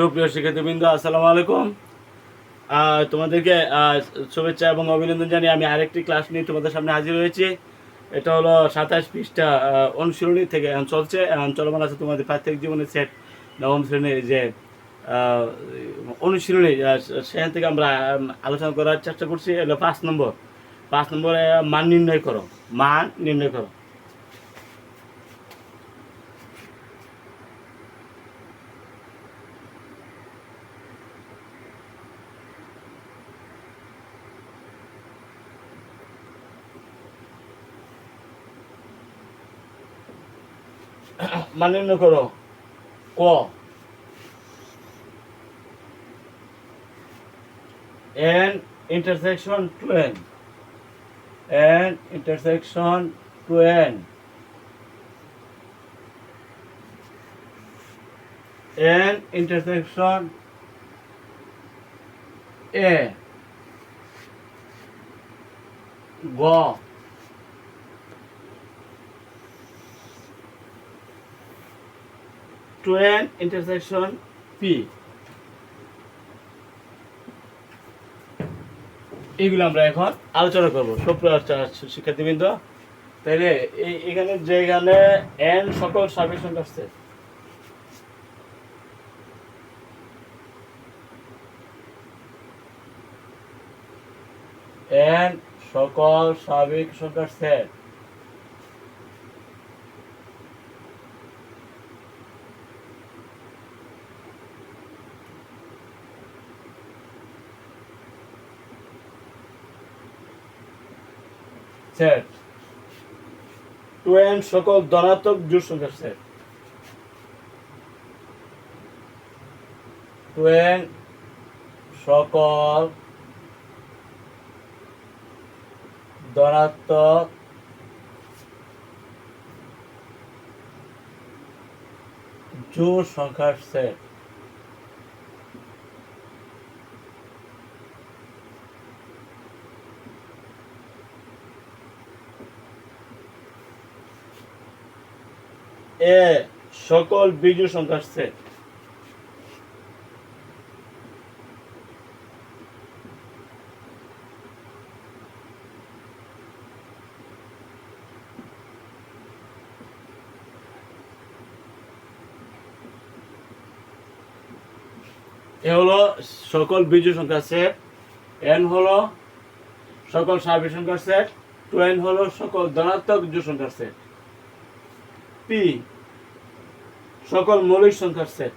সুপ্রিয় শিক্ষার্থীবৃন্দ, আসসালামু আলাইকুম। তোমাদেরকে শুভেচ্ছা এবং অভিনন্দন জানিয়ে আমি আরেকটি ক্লাস নিয়ে তোমাদের সামনে হাজির হয়েছি। এটা হলো সাতাশ পৃষ্ঠা অনুশীলনী থেকে এখন চলছে। চলমান আছে তোমাদের প্রাত্যহিক জীবনের সেট, নবম শ্রেণির যে অনুশীলনী সেখান থেকে আমরা আলোচনা করার চেষ্টা করছি। এলো পাঁচ নম্বর। পাঁচ নম্বরে, মান নির্ণয় করো। মান নির্ণয় করো। মান নির্ণয় করো ক n intersection 2n n intersection 2n n intersection a গ টু এন ইন্টারসেকশন পি এইগুলো আমরা এখন আলোচনা করব। সুপ্রিয় শিক্ষার্থীবৃন্দ, তাইলে এই এখানে যেখানে এন সকল সার্ভিস আসছে। এন সকল স্বাভাবিক সংখ্যার সেট সেট টু এন সকল ধনাত্মক জোড় সংখ্যার সেট টু এন সকল ধনাত্মক জোড় সংখ্যার সেট এ সকল বিজোড় সংখ্যার সেট এ হলো সকল বিজোড় সংখ্যার সেট এন হলো সকল স্বাভাবিক সংখ্যার সেট টু এন হলো সকল ধনাত্মক জোড় সংখ্যার সেট পি সকল মৌলিক সংখ্যার সেট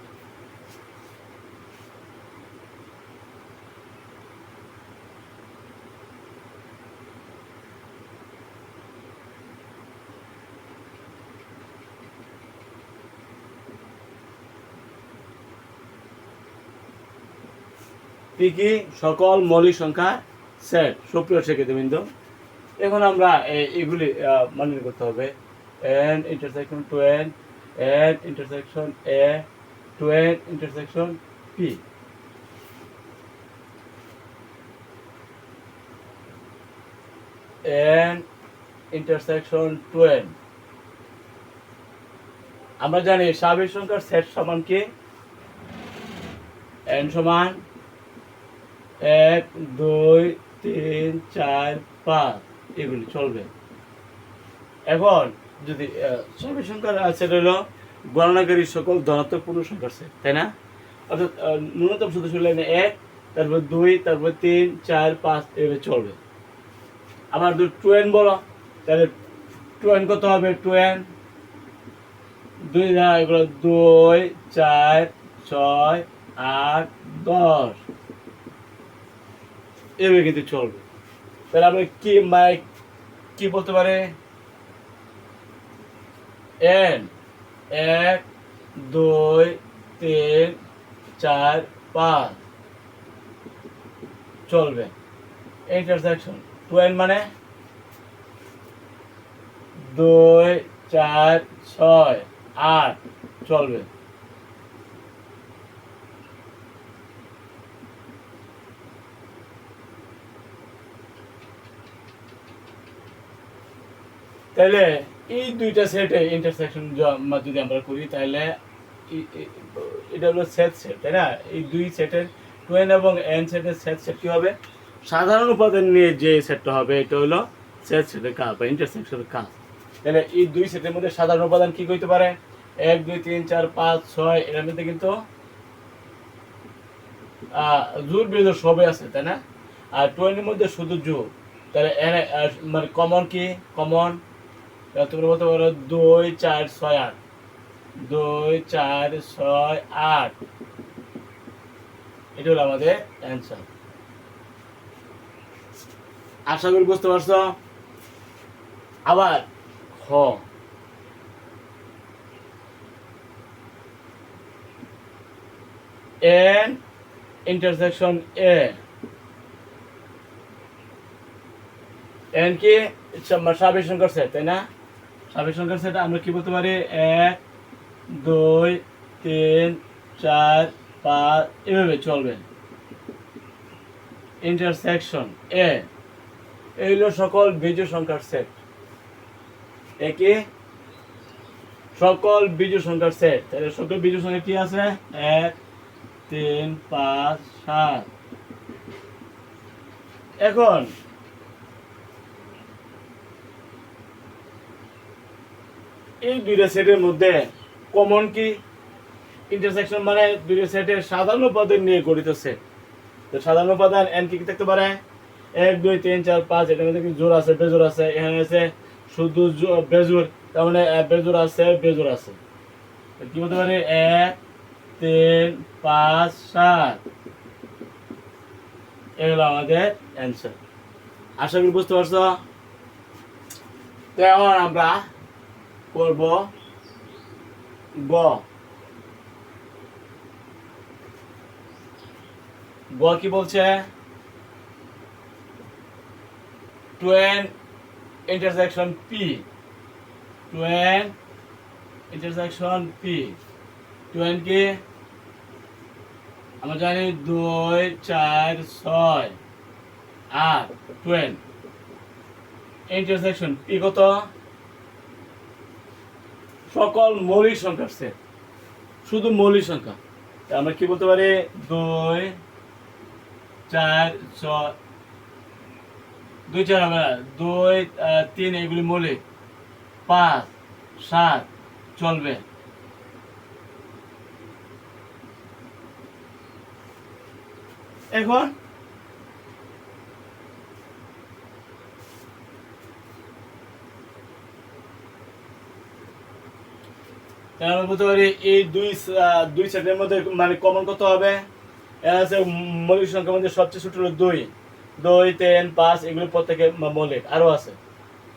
কি সকল মৌলিক সংখ্যা সেট সুপ্রিয় শিক্ষিতবৃন্দ এখন আমরা এগুলি মনে করতে হবে। N intersection to N N intersection A to N intersection P N intersection to আমরা জানি স্বাভাবিক সংখ্যার সেট সমান কি? এন সমান এক, দুই, তিন, চার, পাঁচ। এগুলি চলবে। এখন যদি সবই সংখ্যার আছে হলো গণনাকারী সকল ধনাত্মক পূর্ণ সংখ্যার set, তাই না? অর্থাৎ ন্যূনতম সদস্য লাইনে এক তারপর দুই তারপর তিন চার পাঁচ এভাবে চলবে। আবার যদি টুয়েন বলো তাহলে টুয়েন কত হবে? টুয়েন? দুই না এগুলো দুই চার ছয় আট দশ। এভাবে কিন্তু চলবে। তাহলে আমরা কি মাইক কি বলতে পারে? এন এক, দুই, তিন, চার, পাঁচ। চলবে। ইন্টারসেকশন টু এন মানে? দুই, চার, ছয়, আট। চলবে। তাহলে এই দুইটা সেটে ইন্টারসেকশন যদি আমরা করি তাহলে এটা হলো সেট সেট তাই না? এই দুই সেটের টু এন এবং এন সেটের সেট সেট কি হবে? সাধারণ উপাদান নিয়ে যে সেটটা হবে, এটা হলো সেট সেটের কাজ বা ইন্টারসেকশনের কাজ তাহলে এই দুই সেটের মধ্যে সাধারণ উপাদান কি হইতে পারে? এক, দুই, তিন, চার, পাঁচ, ছয় এর মধ্যে কিন্তু জোর বিজোর সবই আছে, তাই না? আর টোয়েন্টির মধ্যে শুধু জোর। তাহলে মানে কমন কি? কমন তোমরা বলতে পারো দুই চার ছয় আট। দুই চার ছয় আট। এটা হলো আমাদের অ্যান্সার আশা করি বুঝতে পারছ? আবার হ এন ইন্টারসেকশন এ এন কি? সংখ্যার সেট তাই না? সাবেক সংখ্যার সেট আমরা কি বলতে পারি? এক, দুই, তিন, চার, পাঁচ, এভাবে চলবে। ইন্টারসেকশন এ এই হলো সকল বীজু সংখ্যার সেট। একে সকল বীজু সংখ্যার সেট। তাহলে সকল বীজু সংখ্যা কি আছে? এক, তিন, পাঁচ, সাত। এখন এই দুইটা সেটের মধ্যে কমন কি ইন্টারসেকশন মানে দুইটা সেটের সাধারণ উপাদান নিয়ে গঠিত সেট তো সাধারণ উপাদান এন কি থাকতে পারে? এক, দুই, তিন, চার, পাঁচ, এটার মধ্যে জোর আছে বেজোর আছে। এখানে আছে শুধু বেজোর তার মানে বেজোর আছে বেজোর আছে। কি বলতে পারে? এক, তিন, পাঁচ, সাত। এগুলো আমাদের অ্যান্সার আশা করি বুঝতে পারছ? তো এখন আমরা করব গ। গ কি বলছে? To N intersection P to N intersection P to N কি? আমরা জানি দুই, চার, ছয়। আট টুয়েন ইন্টারসেকশন পি কত? সকল মৌলিক সংখ্যার সেট শুধু মৌলিক সংখ্যা। আমরা কি বলতে পারি? দুই, চার ছয় দুই, চার হবে। দুই তিন, এগুলি মৌলিক। পাঁচ, সাত, চলবে। এখন আমরা বলতে পারি এই দুই দুই সেটের মধ্যে মানে কমন কত হবে? আছে মৌলিক সংখ্যার মধ্যে সবচেয়ে ছোট হলো দুই। দুই, তিন, পাঁচ, এগুলো প্রত্যেকে মৌলিক, আরও আছে।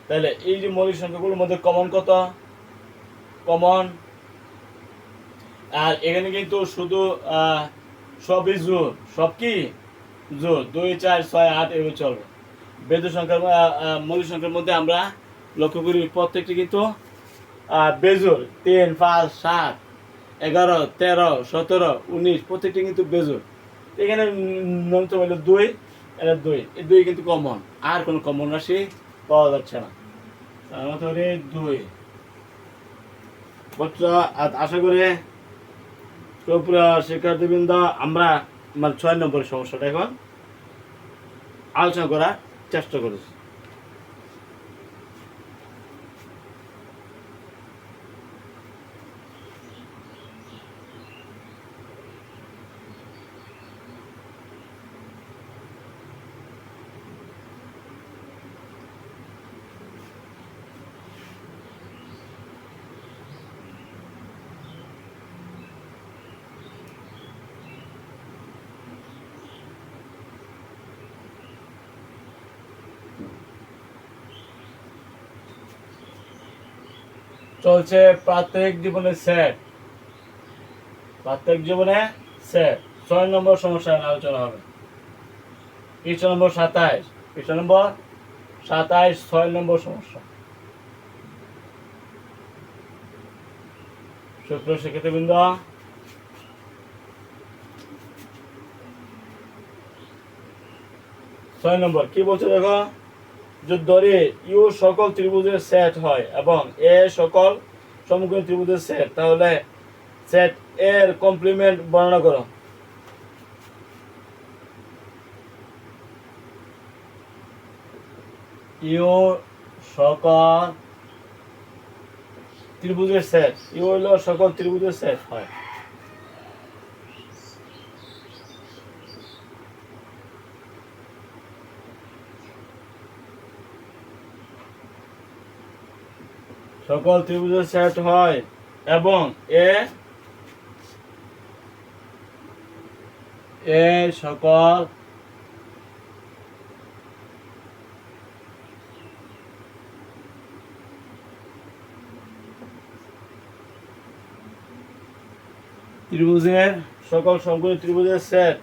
তাহলে এই যে মৌলিক সংখ্যাগুলোর মধ্যে কমন কত? কমন আর এখানে কিন্তু শুধু সবই জোর সব কি? জোর দুই, চার, ছয়, আট এগুলো চলবে। বেদ সংখ্যার মৌলিক সংখ্যার মধ্যে আমরা লক্ষ্য করি প্রত্যেকটি কিন্তু বেজোর, তিন, পাঁচ, সাত, এগারো, তেরো, সতেরো, উনিশ, প্রত্যেকটি কিন্তু বেজোর। এখানে ন্যূনতম হলো দুই, এটা দুই। এই দুই কিন্তু কমন আর কোনো কমন রাশি পাওয়া যাচ্ছে না। আমার দুই। আশা করি পুরো শিক্ষার্থীবৃন্দ, আমরা মানে ছয় নম্বরের সমস্যাটা এখন আলোচনা করার চেষ্টা করেছি। চলছে প্রাত্যহিক জীবনে সেট প্রাত্যহিক জীবনে সেট ছয় নম্বর সমস্যা আলোচনা হবে। পৃষ্ঠ নম্বর সাতাইশ। পৃষ্ঠ নম্বর সাতাইশ, ছয় নম্বর সমস্যা। শুক্র শিক্ষিতবৃন্দ ছয় নম্বর, কি বলছে দেখো? ধরে ইউ সকল ত্রিভুজের সেট হয় এবং এ সকল সমগ্র ত্রিভুজের সেট তাহলে সেট এর কমপ্লিমেন্ট বর্ণনা করো। ইউ সকল ত্রিভুজের সেট ইউ হইল সকল ত্রিভুজের সেট হয়। সকল ত্রিভুজের সেট হয় এবং এ এ সকল ত্রিভুজের সকল সম্পূর্ণ ত্রিভুজের সেট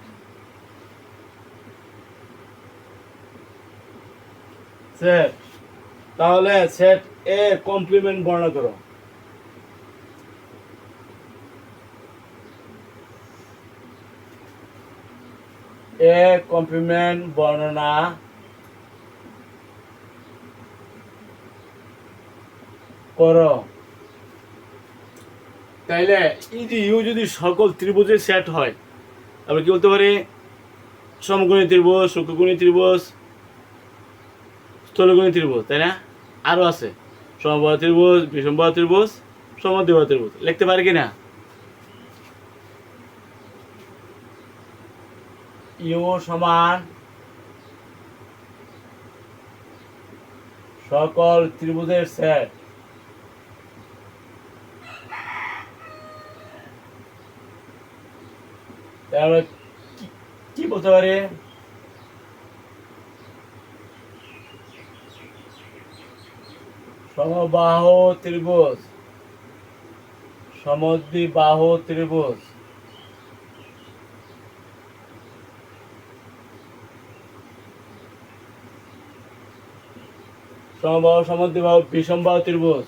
সেট তাহলে সেট এ কমপ্লিমেন্ট বর্ণনা করো। এ কমপ্লিমেন্ট বর্ণনা করো। তাইলে এই যে ইউ যদি সকল ত্রিভুজের সেট হয়, আমরা কি বলতে পারি? সমকোণী ত্রিভুজ শুক্রকোণী ত্রিভুজ স্থলকোণী ত্রিভুজ, তাই না? আরও আছে। সমবাহ ত্রিভুজ বিষমবাহ ত্রিভুজ সমদ্বিবাহ ত্রিভুজ। লিখতে পারি কি না ইউ সমান সকল ত্রিভুজের সেট। তাহলে কি বলতে পারি? সমবাহ ত্রিভুজ। সমদ্বিবাহ ত্রিভুজ। সমবাহ সমদ্বিবাহ বিষমবাহ ত্রিভুজ।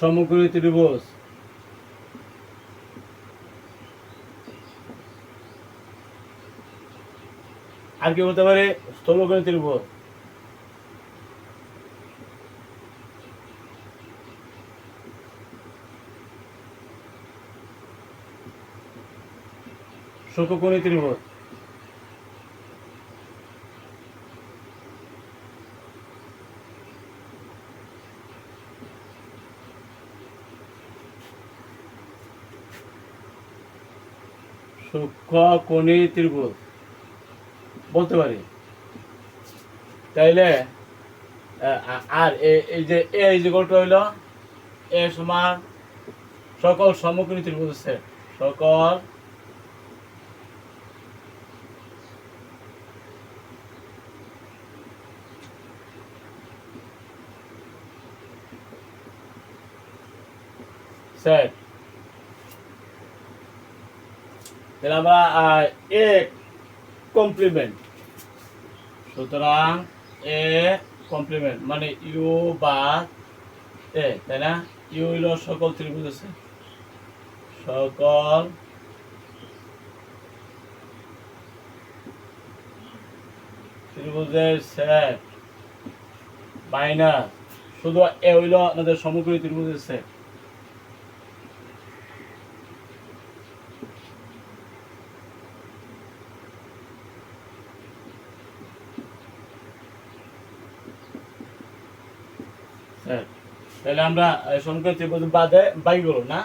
সমগ্র ত্রিভুজ। আর কি বলতে পারে? স্থলকোণী ত্রিভুজ শুককোণী ত্রিভুজ সূক্ষ্মকোণী ত্রিভুজ বলতে পারি। তাইলে আর এই যে এ গোলটা হইল এ সমান সকল সমকোণী ত্রিভুজ সেট সকল সেট তাহলে আমরা আহ, এ কমপ্লিমেন্ট সুতরাং এ কমপ্লিমেন্ট মানে ইউ বা এ তাই না? ইউ হইল সকল ত্রিভুজ আছে। সকল ত্রিভুজের সেট মাইনাস শুধু এ হইল আমাদের সমগ্র ত্রিভুজের সেট তাহলে আমরা ত্রিভুজ বাদে বাকিগুলো না?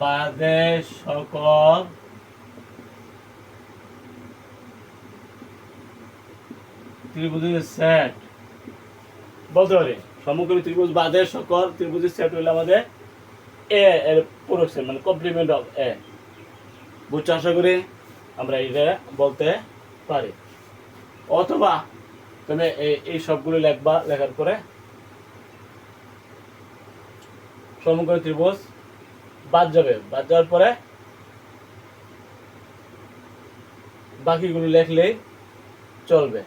বাদে সকল ত্রিভুজের সেট বলতে পারি সমগ্র ত্রিভুজ বাদে সকল ত্রিভুজের সেট হইলে আমাদের এ এর পুরো set, মানে কমপ্লিমেন্ট অফ এ বুঝছ, আশা করি আমরা এটা বলতে পারি। অথবা তুমি এই- এই সবগুলো লেখবা, লেখার পরে সমগ্র ত্রিভুজ বাদ যাবে। বাদ যাওয়ার পরে বাকিগুলো লেখলেই চলবে।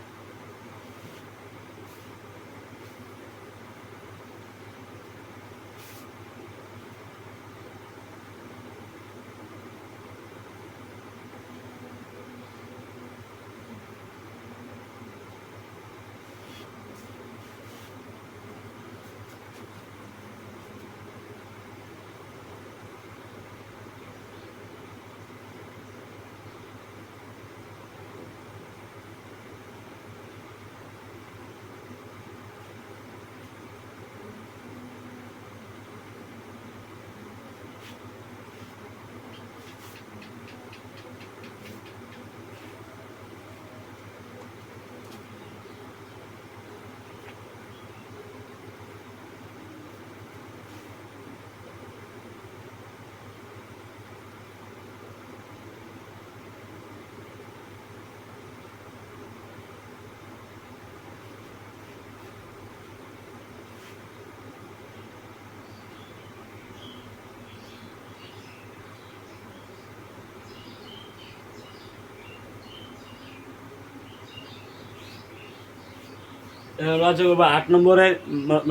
করব, আট নম্বরে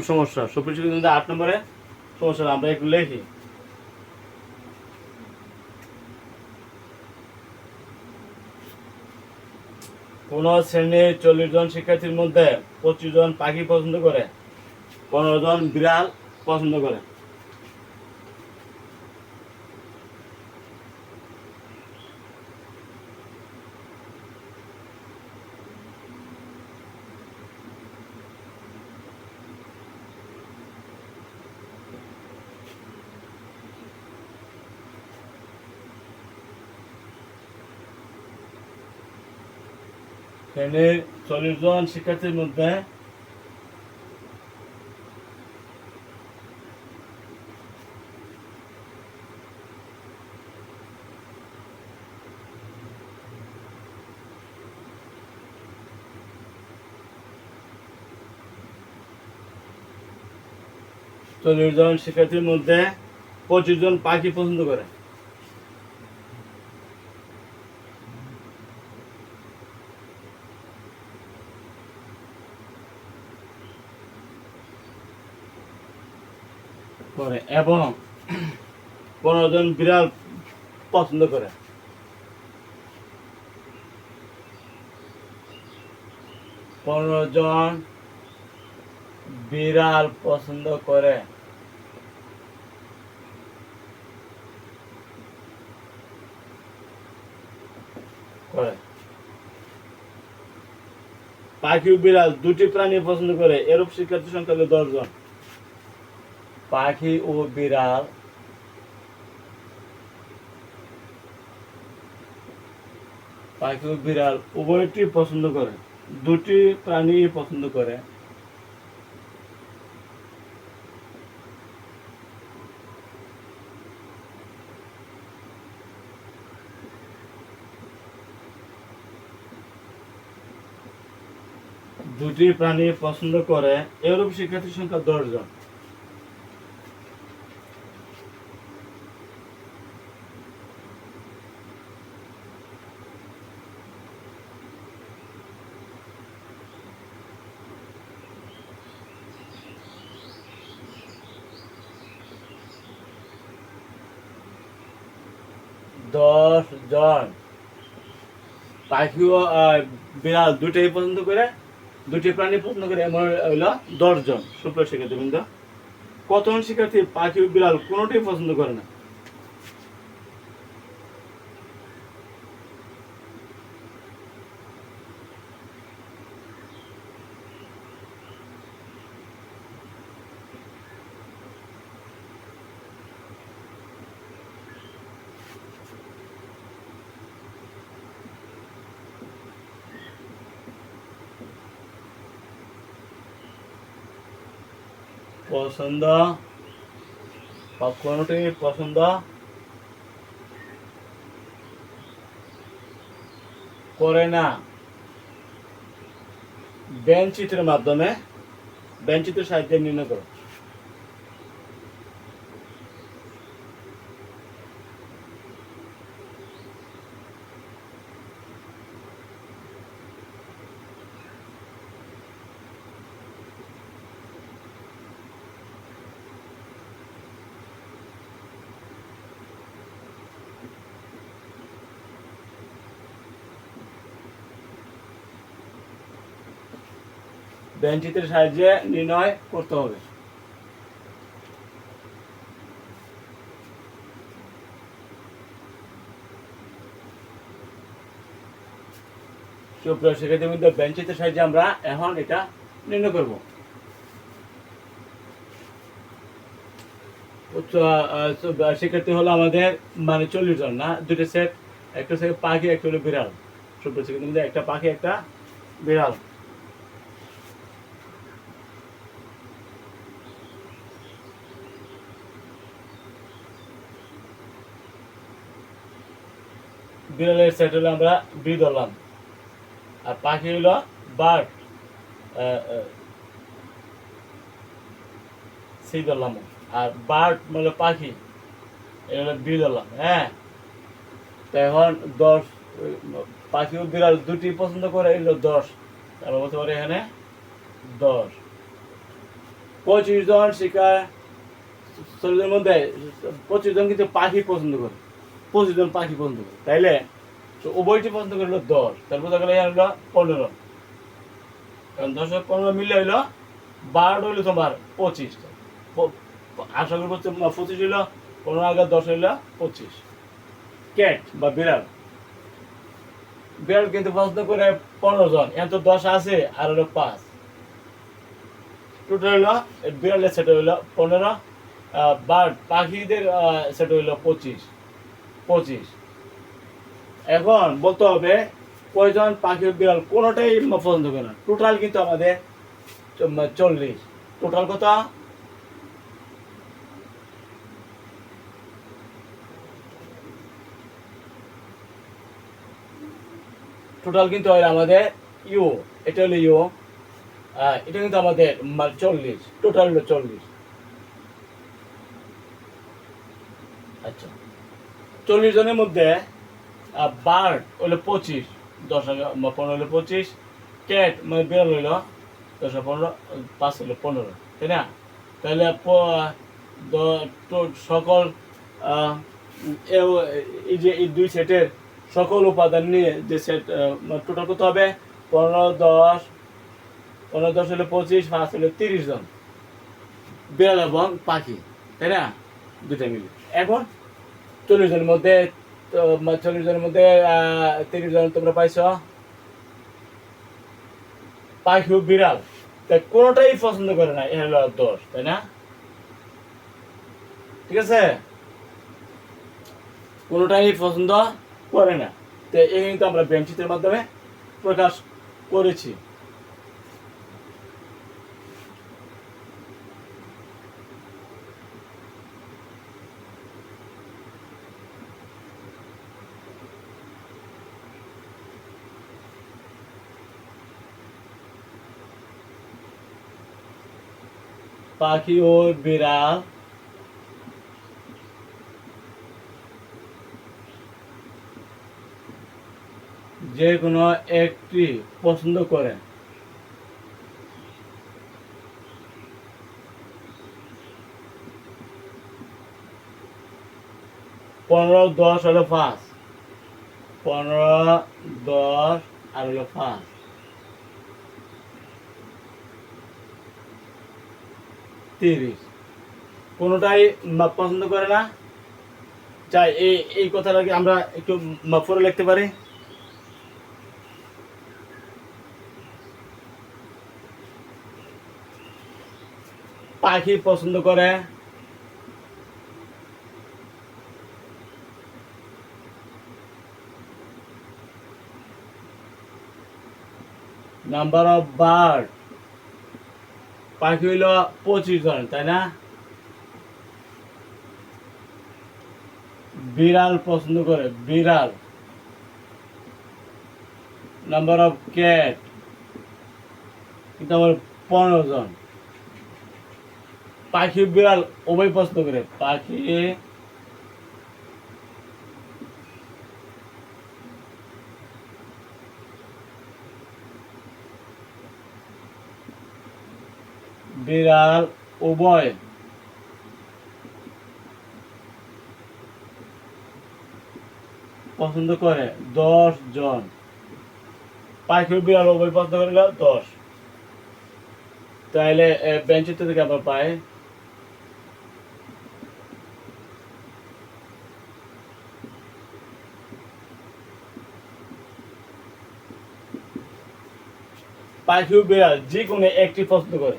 সমস্যা। সুপ্রিম কিন্তু আট নম্বরে সমস্যা, আমরা একটু লেখি। কোন শ্রেণির চল্লিশ জন শিক্ষার্থীর মধ্যে পঁচিশ জন পাখি পছন্দ করে, পনেরো জন বিড়াল পছন্দ করে। শ্রেণির চল্লিশ জন শিক্ষার্থীর মধ্যে চল্লিশ জন শিক্ষার্থীর মধ্যে পঁচিশ জন পাখি পছন্দ করে করে এবং পনেরো জন বিড়াল পছন্দ করে। পনেরো জন বিড়াল পছন্দ করে। পাখি বিড়াল, দুটি প্রাণী পছন্দ করে। এরূপ শিক্ষার্থী সংখ্যা দশ জন পাখি ও বিড়াল। পাখি ও বিড়াল উভয়টি পছন্দ করে, দুটি প্রাণী পছন্দ করে। দুটি প্রাণী পছন্দ করে, এরূপ শিক্ষার্থীর সংখ্যা দশ জন দশ জন পাখি বিড়াল দুটাই পছন্দ করে, দুটি প্রাণী পছন্দ করে, এমন হইল দশজন। শুক্র শিক্ষার্থী কতজন শিক্ষার্থী পাখি বিড়াল কোনোটাই পছন্দ করে না? পছন্দ? কোনোটি পছন্দ? করে না। ব্যঞ্চিত্রের মাধ্যমে ব্যঞ্চিত্র সাহায্যে নির্ণয় করো। ব্যাংক চিত্রের সাহায্যে নির্ণয় করতে হবে। সুপ্রিয় শিক্ষার্থী মধ্যে ব্যাংক চিত্রের সাহায্যে আমরা এখন এটা নির্ণয় করব। শিক্ষার্থী হলো আমাদের মানে চল্লিশ জন, না? দুটো সেট, একটা সেট পাখি, একটা হলো বিড়াল। সুপ্রিয় মধ্যে একটা পাখি, একটা বিড়াল। বিড়ালের সেট হলো আমরা বি ধরলাম। আর পাখি হলো বার্ড সি ধরলাম। আর বার্ড মানে পাখি এটা হলো বি ধরলাম হ্যাঁ। তো এখন দশ, পাখি ও বিড়াল দুটি পছন্দ করে এগুলো দশ। তারপর বলতে পারে এখানে দশ। পঁচিশ জন শিকার শরীরের মধ্যে পঁচিশ জন কিন্তু পাখি পছন্দ করে। পঁচিশ জন পাখি করে। তাইলে? তো উভয়টি পছন্দ করল দশ। তারপর দেখা গেলো হলো পনেরো কারণ দশ পনেরো মিলে হইল বারোটা হইল তোমার পঁচিশ আশা করি পঁচিশ হইল পনেরো আগে দশ হইল পঁচিশ। ক্যাট বা বিড়াল। বিড়াল কিন্তু পছন্দ করে পনেরো জন। এখন তো দশ আছে, আর হলো পাঁচ। টোটাল হইল বিড়ালের সেটা হইল পনেরো বার্ড পাখিদের সেটা হইল পঁচিশ। পঁচিশ। এখন বলতে হবে, কয়জন পাখি বিড়াল কোনোটাই পছন্দ করে না। টোটাল কিন্তু আমাদের চল্লিশ। টোটাল কত? টোটাল কিন্তু হয় আমাদের ইউ এটা হলো ইউ এটা কিন্তু আমাদের চল্লিশ। টোটাল হলো চল্লিশ। চল্লিশ জনের মধ্যে বার্ড হইল পঁচিশ, দশ হাজার পনেরো হলো পঁচিশ, ক্যাট মানে বিড়াল হইল দশ পনেরো, পাঁচ হইল পনেরো, তাই না? তাহলে সকল এই যে এই দুই সেটের সকল উপাদান নিয়ে যে সেট টোটাল কত হবে, পনেরো, দশ পনেরো, দশ হলো পঁচিশ, পাঁচ হলো তিরিশ জন, বিড়াল এবং পাখি, তাই না? দুটা মিলে। এখন চল্লিশ জনের মধ্যে চল্লিশ জনের মধ্যে তিরিশ জন তোমরা পাইছ। পাখি বিড়াল। তাই কোনোটাই পছন্দ করে না এ হলো দোষ, তাই না? ঠিক আছে? কোনোটাই পছন্দ করে না। তো এই কিন্তু আমরা বেঞ্চিতের মাধ্যমে প্রকাশ করেছি। পাখি ও বিড়াল যে কোনো একটি পছন্দ করে। পনেরো, দশ হলো পাঁচ পনেরো, দশ আর হলো পাঁচ তিরিশ। কোনোটাই পছন্দ করে না। চাই, এই এই কথাটা কি আমরা একটু ফোরে লিখতে পারি? পাখি পছন্দ করে। নাম্বার অফ বার্ড পাখি হইল পঁচিশ জন, তাই না? বিড়াল পছন্দ করে, বিড়াল। নাম্বার অফ ক্যাট কিন্তু আমার পনেরো জন। পাখি, বিড়াল, উভয় পছন্দ করে। পাখি বিড়াল উভয়। পছন্দ করে দশ জন। পাখি বিড়াল উভয় পছন্দ করে দশ। তাহলে বেঞ্চের থেকে আবার পাই পাখি বিড়াল যে কোনো একটি পছন্দ করে।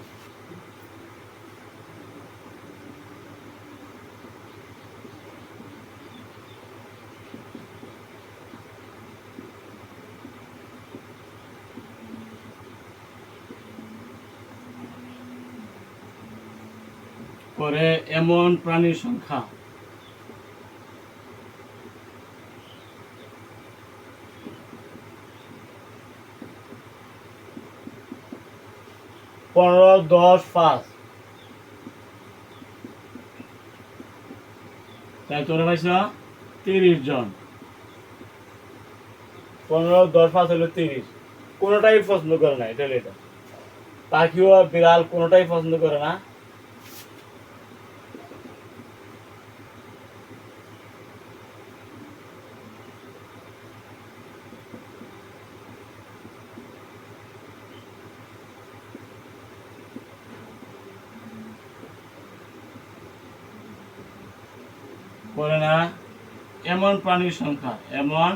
করে এমন প্রাণীর সংখ্যা। পনেরো, দশ, পাঁচ। তাই তোরা পাইছ তিরিশ জন। পনেরো, দশ, পাঁচ হলো তিরিশ। কোনোটাই পছন্দ করে না, এটা এটা পাখিও বিড়াল কোনোটাই পছন্দ করে না। করে না এমন প্রাণীর সংখ্যা এমন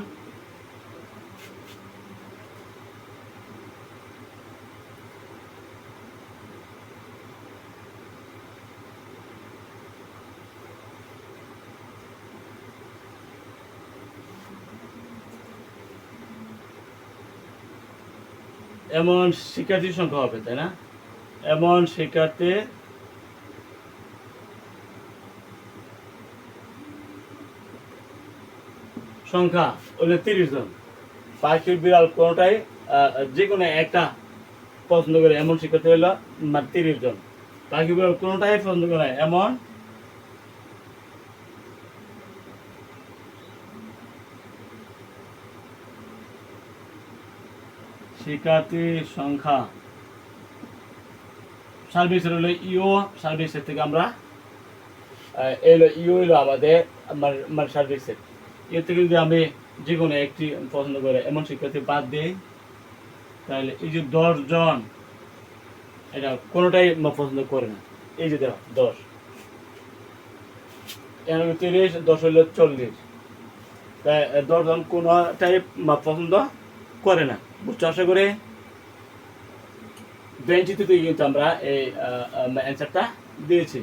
এমন শিক্ষার্থীর সংখ্যা হবে তাই না? এমন শিক্ষার্থী সংখ্যা হলো তিরিশ জন। পাখি বিড়াল কোনোটাই যে কোনো একটা পছন্দ করে এমন শিক্ষার্থী হলো মানে তিরিশ জন। পাখি বিড়াল কোনোটাই পছন্দ করে এমন শিক্ষার্থীর সংখ্যা। সার্ভিসের হলো ইও সার্ভিসের থেকে আমরা হলো ইও হলো আমাদের আমার মানে সার্ভিসের এর থেকে যদি আমি যে কোনো একটি পছন্দ করে এমন শিক্ষার্থী বাদ দিই, তাহলে এই যে দশজন এটা কোনোটাই পছন্দ করে না। এই যে দেখো, দশ। এর তিরিশ, দশ হইল চল্লিশ। তাই দশজন কোনোটাই পছন্দ করে না। বুঝছ? আশা করে বেঞ্চিতে কিন্তু আমরা এই অ্যান্সারটা দিয়েছি।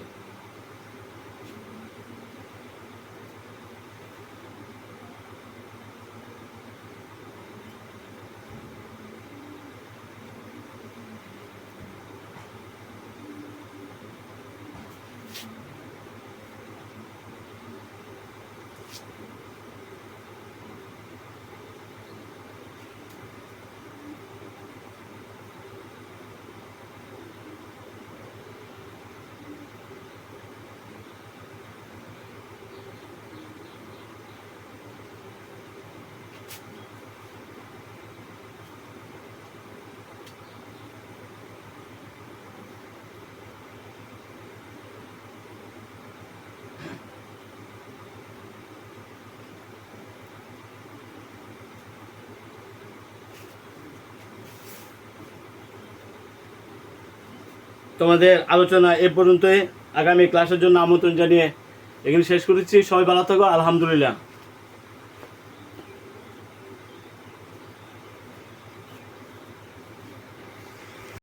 তোমাদের আলোচনা এ পর্যন্তই। আগামী ক্লাসের জন্য আমন্ত্রণ জানিয়ে এখানে শেষ করেছি। সবাই ভালো থাকো, আলহামদুলিল্লাহ।